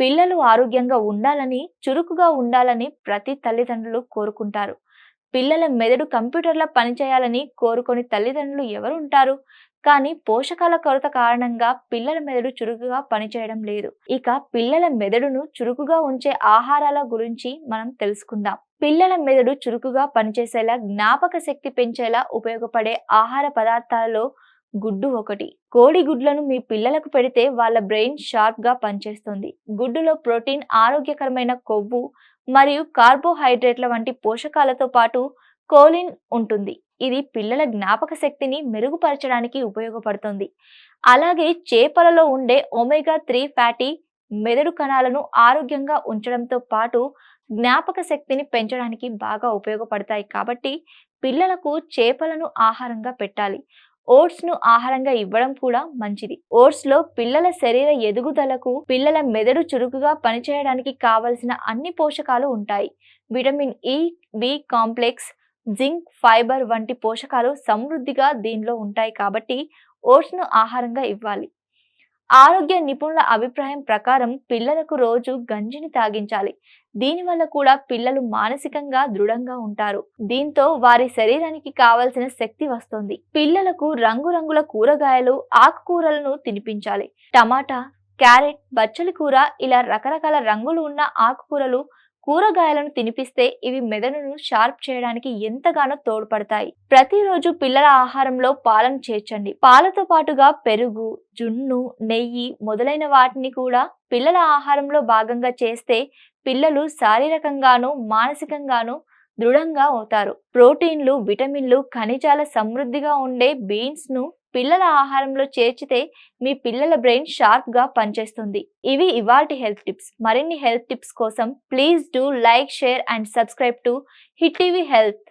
పిల్లలు ఆరోగ్యంగా ఉండాలని చురుకుగా ఉండాలని ప్రతి తల్లిదండ్రులు కోరుకుంటారు. పిల్లల మెదడు కంప్యూటర్ల పనిచేయాలని కోరుకొని తల్లిదండ్రులు ఎవరు ఉంటారు? కానీ పోషకాల కొరత కారణంగా పిల్లల మెదడు చురుకుగా పనిచేయడం లేదు. ఇక పిల్లల మెదడును చురుకుగా ఉంచే ఆహారాల గురించి మనం తెలుసుకుందాం. పిల్లల మెదడు చురుకుగా పనిచేసేలా జ్ఞాపక శక్తి పెంచేలా ఉపయోగపడే ఆహార పదార్థాలలో గుడ్డు ఒకటి. కోడి గుడ్లను మీ పిల్లలకు పెడితే వాళ్ళ బ్రెయిన్ షార్ప్గా పనిచేస్తుంది. గుడ్డులో ప్రోటీన్ ఆరోగ్యకరమైన కొవ్వు మరియు కార్బోహైడ్రేట్ల వంటి పోషకాలతో పాటు కోలిన్ ఉంటుంది. ఇది పిల్లల జ్ఞాపక శక్తిని మెరుగుపరచడానికి ఉపయోగపడుతుంది. అలాగే చేపలలో ఉండే ఒమేగా త్రీ ఫ్యాటీ మెదడు కణాలను ఆరోగ్యంగా ఉంచడంతో పాటు జ్ఞాపక శక్తిని పెంచడానికి బాగా ఉపయోగపడతాయి. కాబట్టి పిల్లలకు చేపలను ఆహారంగా పెట్టాలి. ఓట్స్ను ఆహారంగా ఇవ్వడం కూడా మంచిది. ఓట్స్లో పిల్లల శరీర ఎదుగుదలకు పిల్లల మెదడు చురుకుగా పనిచేయడానికి కావలసిన అన్ని పోషకాలు ఉంటాయి. Vitamin E B complex zinc fibre వంటి పోషకాలు సమృద్ధిగా దీనిలో ఉంటాయి కాబట్టి ఓట్స్ను ఆహారంగా ఇవ్వాలి. ఆరోగ్య నిపుణుల అభిప్రాయం ప్రకారం పిల్లలకు రోజు గంజిని తాగించాలి. దీనివల్ల కూడా పిల్లలు మానసికంగా దృఢంగా ఉంటారు. దీంతో వారి శరీరానికి కావలసిన శక్తి వస్తుంది. పిల్లలకు రంగురంగుల కూరగాయలు ఆకుకూరలను తినిపించాలి. టమాటా క్యారెట్ బచ్చలి కూర ఇలా రకరకాల రంగులు ఉన్న ఆకుకూరలు కూరగాయలను తినిపిస్తే ఇవి మెదడును షార్ప్ చేయడానికి ఎంతగానో తోడ్పడతాయి. ప్రతిరోజు పిల్లల ఆహారంలో పాలను చేర్చండి. పాలతో పాటుగా పెరుగు జున్ను నెయ్యి మొదలైన వాటిని కూడా పిల్లల ఆహారంలో భాగంగా చేస్తే పిల్లలు శారీరకంగాను మానసికంగాను దృఢంగా అవుతారు. ప్రోటీన్లు విటమిన్లు ఖనిజాల సమృద్ధిగా ఉండే బీన్స్ను పిల్లల ఆహారంలో చేర్చితే మీ పిల్లల బ్రెయిన్ షార్ప్గా పనిచేస్తుంది. ఇవి ఇవాల్టి హెల్త్ టిప్స్. మరిన్ని హెల్త్ టిప్స్ కోసం please do like share and subscribe to hit TV health.